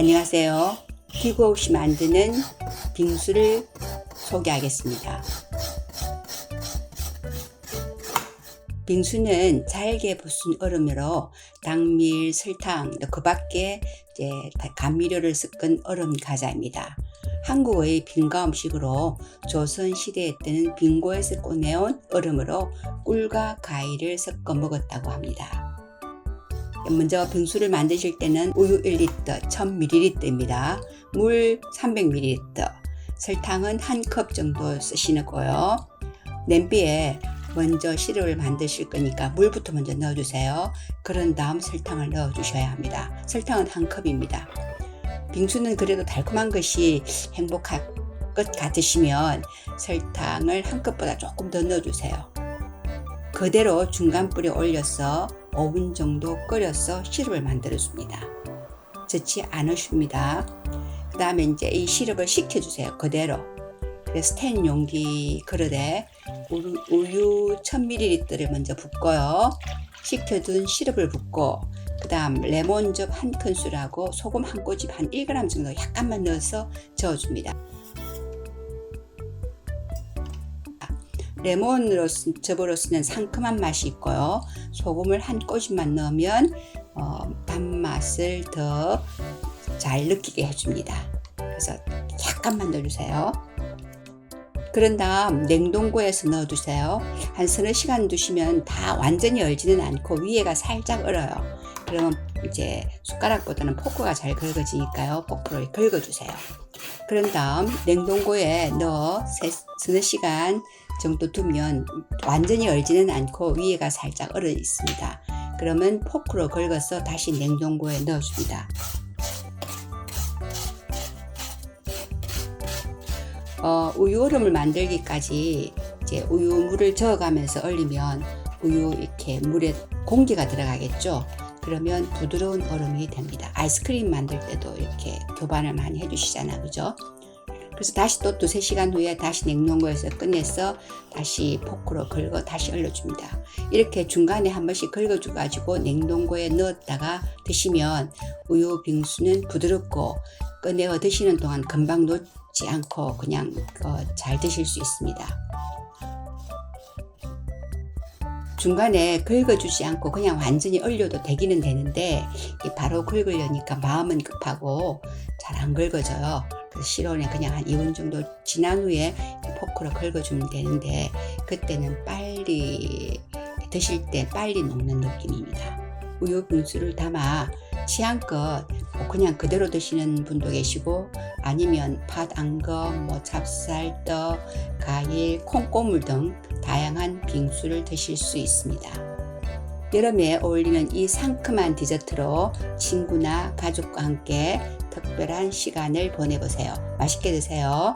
안녕하세요. 기구 없이 만드는 빙수를 소개하겠습니다. 빙수는 잘게 부순 얼음으로 당밀, 설탕, 그 밖에 이제 감미료를 섞은 얼음 과자입니다. 한국의 빙가 음식으로 조선 시대에 때는 빙고에서 꺼내온 얼음으로 꿀과 가위를 섞어 먹었다고 합니다. 먼저 빙수를 만드실 때는 우유 1리터 1000ml입니다. 물 300ml, 설탕은 한 컵 정도 쓰시는 거요. 냄비에 먼저 시럽을 만드실 거니까 물부터 먼저 넣어주세요. 그런 다음 설탕을 넣어주셔야 합니다. 설탕은 한 컵입니다. 빙수는 그래도 달콤한 것이 행복할 것 같으시면 설탕을 한 컵보다 조금 더 넣어주세요. 그대로 중간 불에 올려서 5분 정도 끓여서 시럽을 만들어 줍니다. 젖지 않으십니다. 그 다음에 이제 이 시럽을 식혀주세요. 그대로. 스텐 용기 그릇에 우유 1000ml를 먼저 붓고요. 식혀둔 시럽을 붓고 그 다음 레몬즙 한 큰술하고 소금 한 꼬집 한 1g 정도 약간만 넣어서 저어줍니다. 레몬으로 즙으로 쓰는 상큼한 맛이 있고요. 소금을 한 꼬집만 넣으면 어, 단맛을 더 잘 느끼게 해줍니다. 그래서 약간만 넣어주세요. 그런 다음 냉동고에서 넣어두세요. 한 서너 시간 두시면 다 완전히 얼지는 않고 위에가 살짝 얼어요. 그러면 이제 숟가락보다는 포크가 잘 긁어지니까요. 포크로 긁어주세요. 그런 다음 냉동고에 넣어 서너 시간 정도 두면 완전히 얼지는 않고 위에가 살짝 얼어 있습니다. 그러면 포크로 긁어서 다시 냉동고에 넣어줍니다. 어, 우유 얼음을 만들기까지 이제 우유 물을 저어가면서 얼리면 우유 이렇게 물에 공기가 들어가겠죠. 그러면 부드러운 얼음이 됩니다. 아이스크림 만들 때도 이렇게 교반을 많이 해주시잖아, 그죠? 그래서 다시 또 두세 시간 후에 다시 냉동고에서 꺼내서 다시 포크로 긁어 다시 얼려줍니다. 이렇게 중간에 한 번씩 긁어줘가지고 냉동고에 넣었다가 드시면 우유 빙수는 부드럽고 꺼내어 드시는 동안 금방 녹지 않고 그냥 어, 잘 드실 수 있습니다. 중간에 긁어주지 않고 그냥 완전히 얼려도 되기는 되는데 바로 긁으려니까 마음은 급하고 잘 안 긁어져요. 그래서 실온에 그냥 한 2분 정도 지난 후에 포크로 긁어주면 되는데 그때는 빨리 드실 때 빨리 녹는 느낌입니다. 우유 빙수를 담아 취향껏 뭐 그냥 그대로 드시는 분도 계시고 아니면 팥 앙금, 뭐 찹쌀 떡, 과일, 콩고물 등 다양한 빙수를 드실 수 있습니다. 여름에 어울리는 이 상큼한 디저트로 친구나 가족과 함께 특별한 시간을 보내보세요. 맛있게 드세요.